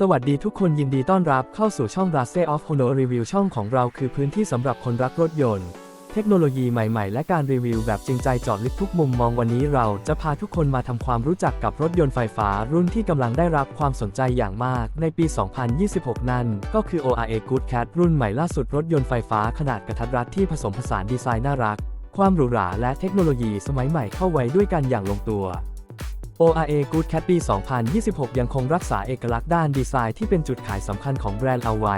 สวัสดีทุกคนยินดีต้อนรับเข้าสู่ช่อง r a s e of Hono Review ช่องของเราคือพื้นที่สำหรับคนรักรถยนต์ เทคโนโลยีใหม่ๆ และการรีวิวแบบจริงใจจาะลึกทุกมุมมองวันนี้เราจะพาทุกคนมาทำความรู้จักกับรถยนต์ไฟฟ้ารุ่นที่กำลังได้รับความสนใจอย่างมากในปี 2026 นั้นก็คือ ORA Good Cat รุ่นใหม่ล่าสุดรถยนต์ไฟฟ้าขนาดกระทัดรัดที่ผสมผสานดีไซน์น่ารัก ความหรูหราและเทคโนโลยีสมัยใหม่เข้าไว้ด้วยกันอย่างลงตัว ORA Good Cat ปี 2026 ยังคงรักษาเอกลักษณ์ด้านดีไซน์ที่เป็นจุดขายสำคัญของแบรนด์เอาไว้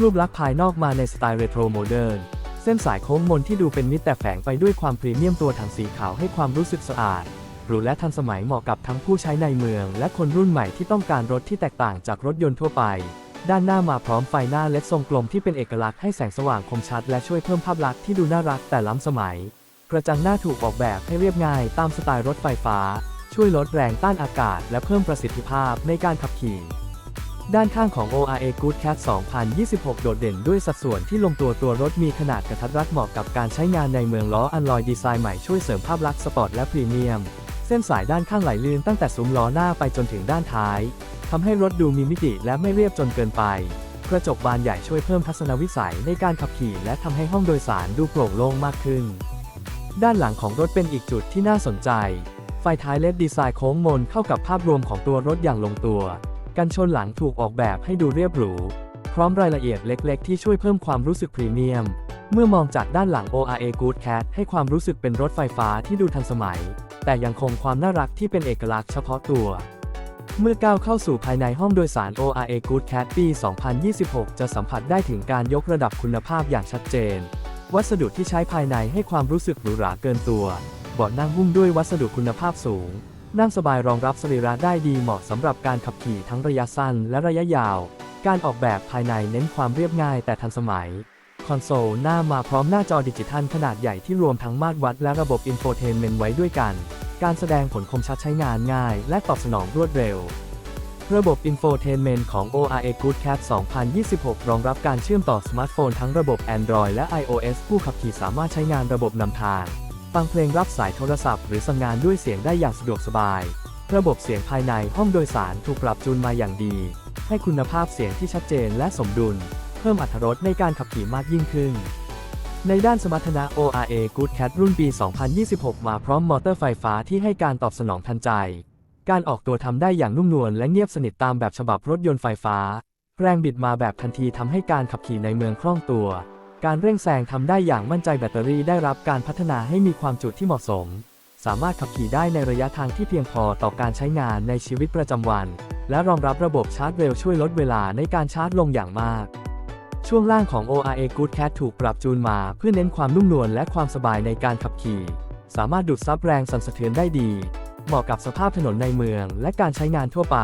รูปลักษณ์ภายนอกมาในสไตล์เรโทรโมเดิร์น เส้นสายโค้งมนที่ดูเป็นมิตรแต่แฝงไปด้วยความพรีเมียมตัวถังสีขาวให้ความรู้สึกสะอาด หรูและทันสมัยเหมาะกับทั้งผู้ใช้ในเมือง และคนรุ่นใหม่ที่ต้องการรถที่แตกต่างจากรถยนต์ทั่วไป ด้านหน้ามาพร้อมไฟหน้าเลดทรงกลมที่เป็นเอกลักษณ์ให้แสงสว่างคมชัด และช่วยเพิ่มภาพลักษณ์ที่ดูน่ารักแต่ล้ำสมัย กระจังหน้าถูกออกแบบให้เรียบง่ายตามสไตล์รถไฟฟ้า ช่วยลดแรงต้านอากาศและเพิ่มประสิทธิภาพในการขับขี่ ด้านข้างของ ORA Good Cat 2026 โดดเด่นด้วยสัดส่วนที่ลงตัวตัวรถมีขนาดกระทัดรัดเหมาะกับการใช้งานในเมืองล้ออันลอยดีไซน์ใหม่ช่วยเสริมภาพลักษณ์สปอร์ตและพรีเมียม เส้นสายด้านข้างไหลลื่นตั้งแต่ซุ้มล้อหน้าไปจนถึงด้านท้ายทำให้รถดูมีมิติและไม่เรียบจนเกินไปกระจกบานใหญ่ช่วยเพิ่มทัศนวิสัยในการขับขี่และทำให้ห้องโดยสารดูโปร่งโล่งมากขึ้น ด้านหลังของรถเป็นอีกจุดที่น่าสนใจ ไฟท้ายเล็ดดีไซน์โค้งมนเข้ากับภาพรวมของตัวรถอย่างลงตัว กันชนหลังถูกออกแบบให้ดูเรียบหรู พร้อมรายละเอียดเล็กๆ ที่ช่วยเพิ่มความรู้สึกพรีเมียม เมื่อมองจากด้านหลัง ORA Good Cat ให้ความรู้สึกเป็นรถไฟฟ้าที่ดูทันสมัย แต่ยังคงความน่ารักที่เป็นเอกลักษณ์เฉพาะตัวเมื่อก้าวเข้าสู่ภายในห้องโดยสาร ORA Good Cat ปี 2026 จะสัมผัสได้ถึงการยกระดับคุณภาพอย่างชัดเจน วัสดุที่ใช้ภายในให้ความรู้สึกหรูหราเกินตัว เบาะนั่งหุ้มด้วยวัสดุคุณภาพสูง นั่งสบายรองรับสรีระได้ดีเหมาะสำหรับการขับขี่ทั้งระยะสั้นและระยะยาว การออกแบบภายในเน้นความเรียบง่ายแต่ทันสมัย คอนโซลหน้ามาพร้อมหน้าจอดิจิทัลขนาดใหญ่ที่รวมทั้งมาตรวัดและระบบอินโฟเทนเมนต์ไว้ด้วยกัน การแสดงผลคมชัดใช้งานง่าย และตอบสนองรวดเร็วระบบอินโฟเทนเมนต์ของ ORA Good Cat 2026 รองรับการเชื่อมต่อสมาร์ทโฟนทั้งระบบ Android และ iOS ผู้ขับขี่สามารถใช้งานระบบนำทาง ฟังเพลงรับสายโทรศัพท์หรือสั่งงานด้วยเสียงได้อย่างสะดวกสบาย ระบบเสียงภายในห้องโดยสารถูกปรับจูนมาอย่างดี ให้คุณภาพเสียงที่ชัดเจนและสมดุล เพิ่มอรรถรสในการขับขี่มากยิ่งขึ้น ในด้านสมรรถนะ ORA Good Cat รุ่นปี 2026 มาพร้อมมอเตอร์ไฟฟ้าที่ให้การตอบสนองทันใจ การออกตัวทำได้อย่างนุ่มนวลและเงียบสนิทตามแบบฉบับรถยนต์ไฟฟ้า แรงบิดมาแบบทันทีทำให้การขับขี่ในเมืองคล่องตัว การเร่งแซงทำได้อย่างมั่นใจแบตเตอรี่ได้รับการพัฒนาให้มีความจุที่เหมาะสม สามารถขับขี่ได้ในระยะทางที่เพียงพอต่อการใช้งานในชีวิตประจำวัน และรองรับระบบชาร์จเร็วช่วยลดเวลาในการชาร์จลงอย่างมาก ช่วงล่างของ ORA Good Cat ถูกปรับจูนมาเพื่อเน้นความนุ่มนวลและความสบายในการขับขี่ สามารถดูดซับแรงสั่นสะเทือนได้ดี เหมาะกับสภาพถนนในเมืองและการใช้งานทั่วไป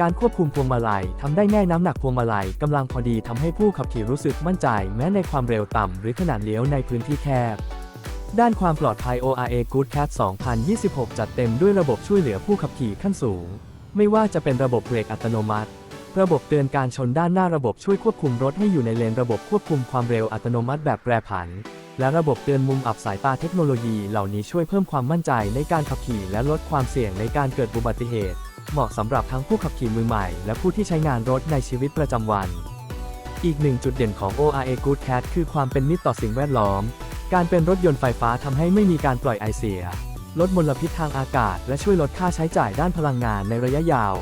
การควบคุมพวงมาลัยทำได้ง่น้ำหนักพวงมาลัยกำลังพอดีทำให้ผู้ขับขี่รู้สึกมั่นใจแม้ในความเร็วต่ำหรือขนาดเลี้ยวในพื้นที่แคบ ด้านความปลอดภัย ORA Good Cat 2026 จัดเต็มด้วยระบบช่วยเหลือผู้ขับขี่ขั้นสูง ไม่ว่าจะเป็นระบบเบรกอัตโนมัติ ระบบเตือนการชนด้านหน้าระบบช่วยควบคุมรถให้อยู่ในเลนระบบควบคุมความเร็วอัตโนมัติแบบแปรผัน และระบบเตือนมุมอับสายตาเทคโนโลยีเหล่านี้ช่วยเพิ่มความมั่นใจในการขับขี่และลดความเสี่ยงในการเกิดอุบัติเหตุ เหมาะสำหรับทั้งผู้ขับขี่มือใหม่ และผู้ที่ใช้งานรถในชีวิตประจำวัน อีกหนึ่งจุดเด่นของ ORA Good Cat คือความเป็นมิตรต่อสิ่งแวดล้อม การเป็นรถยนต์ไฟฟ้าทำให้ไม่มีการปล่อยไอเสีย ลดมลพิษทางอากาศ และช่วยลดค่าใช้จ่ายด้านพลังงานในระยะยาว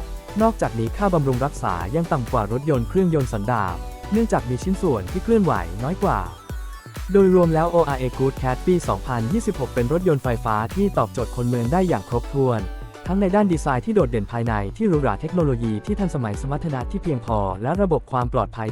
นอกจากนี้ค่าบำรุงรักษายังต่ำกว่ารถยนต์เครื่องยนต์สันดาปเนื่องจากมีชิ้นส่วนที่เคลื่อนไหวน้อยกว่าโดยรวมแล้ว ORA Good Cat ปี 2026 เป็นรถยนต์ไฟฟ้าที่ตอบโจทย์คนเมืองได้อย่างครบถ้วน ทั้งในด้านดีไซน์ที่โดดเด่นภายในที่หรูหราเทคโนโลยีที่ทันสมัยสมรรถนะที่เพียงพอ และระบบความปลอดภัย